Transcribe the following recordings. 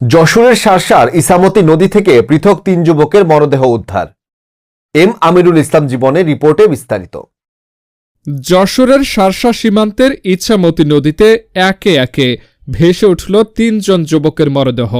যশোরের শার্শার ইসামতি নদী থেকে পৃথক তিন যুবকের মরদেহ উদ্ধার। এম আমিরুল ইসলাম জীবনের রিপোর্টে বিস্তারিত। যশোরের শার্শা সীমান্তের ইচ্ছামতি নদীতে একে একে ভেসে উঠল তিনজন যুবকের মরদেহ।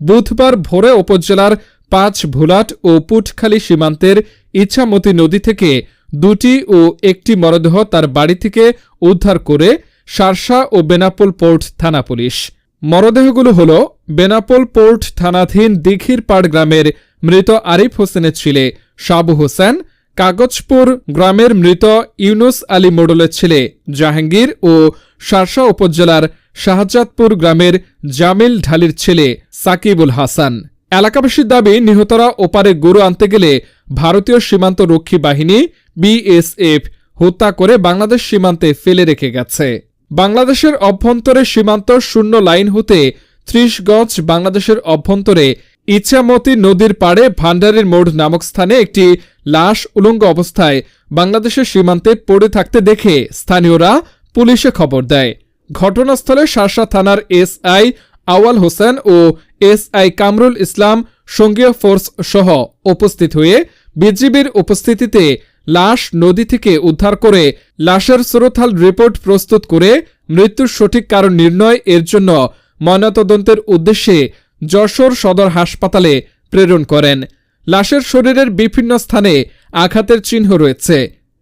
বুধবার ভোরে উপজেলার পাঁচ ভুলাট ও পুটখালী সীমান্তের ইচ্ছামতি নদী থেকে দুটি ও একটি মরদেহ তার বাড়ি থেকে উদ্ধার করে শার্শা ও বেনাপোল পোর্ট থানা পুলিশ। মরদেহগুলো হল বেনাপোল পোর্ট থানাধীন দিঘির পাড় গ্রামের মৃত আরিফ হোসেনের ছেলে সাবু হোসেন, কাগজপুর গ্রামের মৃত ইউনুস আলী মোডলের ছেলে জাহাঙ্গীর ও শার্শা উপজেলার শাহজাদপুর গ্রামের জামিল ঢালির ছেলে সাকিবুল হাসান। এলাকাবাসীর দাবি, নিহতরা ওপারে গরু আনতে গেলে ভারতীয় সীমান্ত রক্ষী বাহিনী, বিএসএফ, হত্যা করে বাংলাদেশ সীমান্তে ফেলে রেখে গেছে। বাংলাদেশের অভ্যন্তরে সীমান্ত শূন্য লাইন হতে ত্রিশ গজ বাংলাদেশের অভ্যন্তরে ইচ্ছামতি নদীর পাড়ে ভান্ডারের মোড় নামক স্থানে একটি লাশ উলঙ্গ অবস্থায় বাংলাদেশের সীমান্তে পড়ে থাকতে দেখে স্থানীয়রা পুলিশে খবর দেয়। ঘটনাস্থলে শার্শা থানার এসআই আওয়াল হোসেন ও এসআই কামরুল ইসলাম সঙ্গীয় ফোর্স সহ উপস্থিত হয়ে বিজিবির উপস্থিতিতে লাশ নদী থেকে উদ্ধার করে লাশের সুরথাল রিপোর্ট প্রস্তুত করে মৃত্যুর সঠিক কারণ নির্ণয় এর জন্য ময়নাতদন্তের উদ্দেশ্যে যশোর সদর হাসপাতালে প্রেরণ করেন। লাশের শরীরের বিভিন্ন স্থানে আঘাতের চিহ্ন রয়েছে।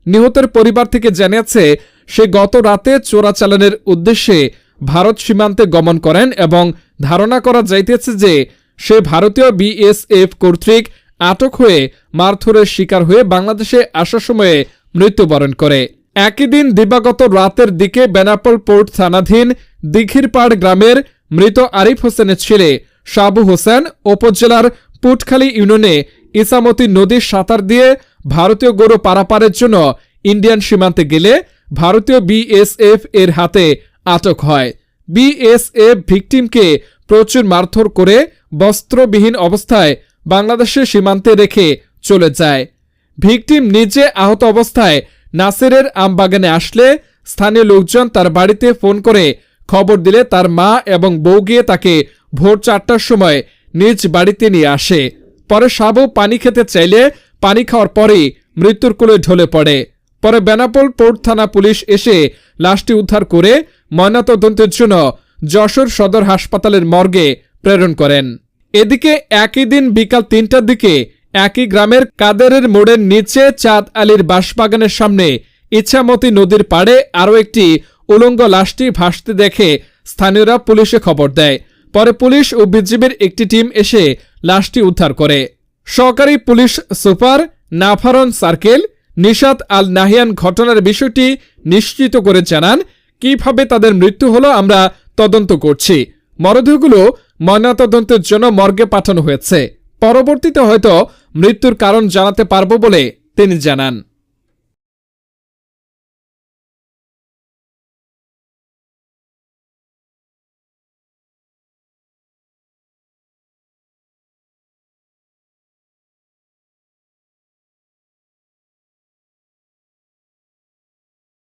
নিহতের পরিবার থেকে জানিয়েছে সে গত রাতে চোরাচালানের উদ্দেশ্যে ভারত সীমান্তে গমন করেন এবং ধারণা করা যাইতেছে যে সে ভারতীয় বিএসএফ কর্তৃক আটক হয়ে মারধরের শিকার হয়ে বাংলাদেশে আসার সময়ে মৃত্যুবরণ করে। একই দিন দিবাগত রাতের দিকে বেনাপোল পোর্ট থানাধীন দিঘিরপাড় গ্রামের মৃত আরিফ হোসেনের ছেলে সাবু হোসেন উপজেলার পুটখালী ইউনিয়নে ইসামতি নদীর সাঁতার দিয়ে ভারতীয় গরু পারাপারের জন্য ইন্ডিয়ান সীমান্তে গেলে ভারতীয় বিএসএফ এর হাতে আটক হয়। বিএসএফ ভিকটিমকে প্রচুর মারধর করে বস্ত্রবিহীন অবস্থায় বাংলাদেশের সীমান্তে রেখে চলে যায়। ভিকটিম নিজে আহত অবস্থায় নাসিরের আমবাগানে আসলে স্থানীয় লোকজন তার বাড়িতে ফোন করে খবর দিলে তার মা এবং বউ গিয়ে তাকে ভোর চারটার সময় নিজ বাড়িতে নিয়ে আসে। পরে সাবু পানি খেতে চাইলে পানি খাওয়ার পরেই মৃত্যুর কোলে ঢলে পড়ে। পরে বেনাপোল পোর্ট থানা পুলিশ এসে লাশটি উদ্ধার করে ময়নাতদন্তের জন্য যশোর সদর হাসপাতালের মর্গে প্রেরণ করেন। এদিকে একই দিন বিকাল তিনটার দিকে একই গ্রামের কাদেরের মোড়ের নিচে চাঁদ আলীর বাঁশবাগানের সামনে ইচ্ছামতি নদীর পাড়ে আরও একটি উলঙ্গ লাশটি ভাসতে দেখে স্থানীয়রা পুলিশে খবর দেয়। পরে পুলিশ ও বিজিবির একটি টিম এসে লাশটি উদ্ধার করে। সহকারী পুলিশ সুপার নাফারন সার্কেল, নিশাত আল নাহিয়ান ঘটনার বিষয়টি নিশ্চিত করে জানান, কীভাবে তাদের মৃত্যু হলো আমরা তদন্ত করছি। মরদেহগুলো ময়নাতদন্তের জন্য মর্গে পাঠানো হয়েছে। পরবর্তীতে হয়তো মৃত্যুর কারণ জানাতে পারব বলে তিনি জানান।